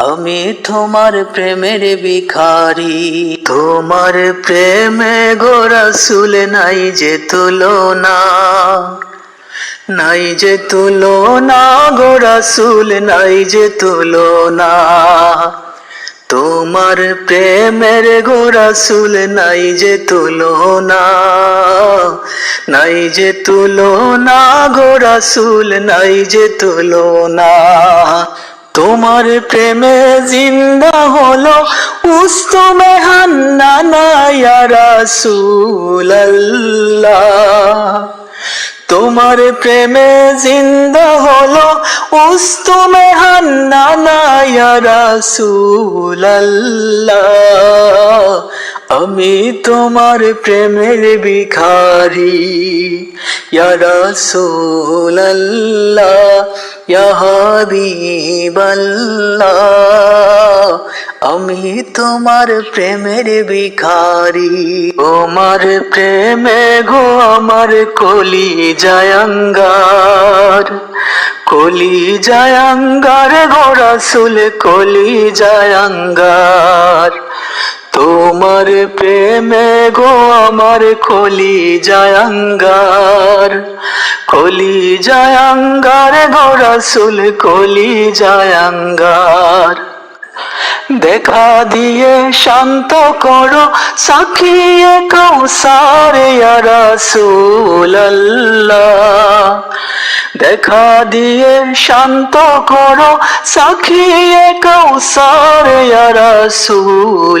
আমি তোমার প্রেমের ভিখারি। তোমার প্রেমে গোরসুল নাই যে তুলনা। নাই যে তুলনা গোরসুল নাই যে তুলনা। তোমার প্রেমের গোরসুল নাই যে তুলনা। নাই যে তুলনা গোরসুল নাই যে তুলনা। তোমার প্রেমে জিন্দা হলো উস্তমে হান্না রাসূলুল্লাহ। তোমার প্রেমে জিন্দা হলো উস্তমে হান্না রাসূলুল্লাহ। আমি তোমার প্রেমের ভিখারি, ইয়া রাসূলুল্লাহ। আমি তোমার প্রেমের ভিখারি। তোমার প্রেমে গো আমার কলি জায়াঙ্গার কলি জায়াঙ্গার গো রাসূল কলি জায়াঙ্গার তোমার প্রেমে গো আমার কলি জায়াঙ্গার কলি জায়াঙ্গার গো রাসূল কলি জায়াঙ্গার দেখা দিয়ে শান্ত করো সাকিয়ে কৌসার রাসূলুল্লাহ দেখা দিয়ে শান্ত করো সাকিয়ে কৌসার রাসূলুল্লাহ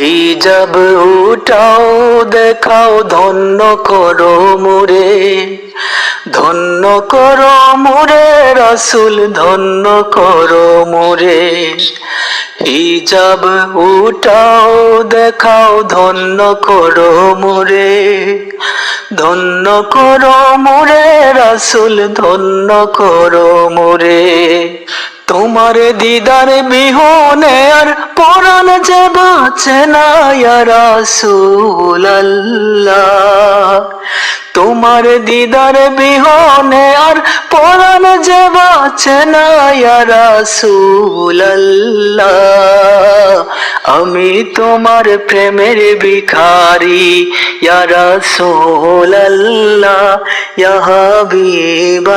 হিজাব উঠাও, দেখাও, ধন্য করো মুরে ধন্য করো মুরে রাসুল, ধন্য করো মুরে হিজাব উঠাও, দেখাও, ধন্য করো মুরে ধন্য করো মুরে রাসুল, ধন্য করো মুরে তোমার দিদার বিহনে আর পরাণ তোমার দিদার বিহনে আর পরাণ যে বাঁচে না আমি তোমার প্রেমের ভিখারি ইয়া রাসূলুল্লাহ, ইয়া হাবিবাল্লাহ।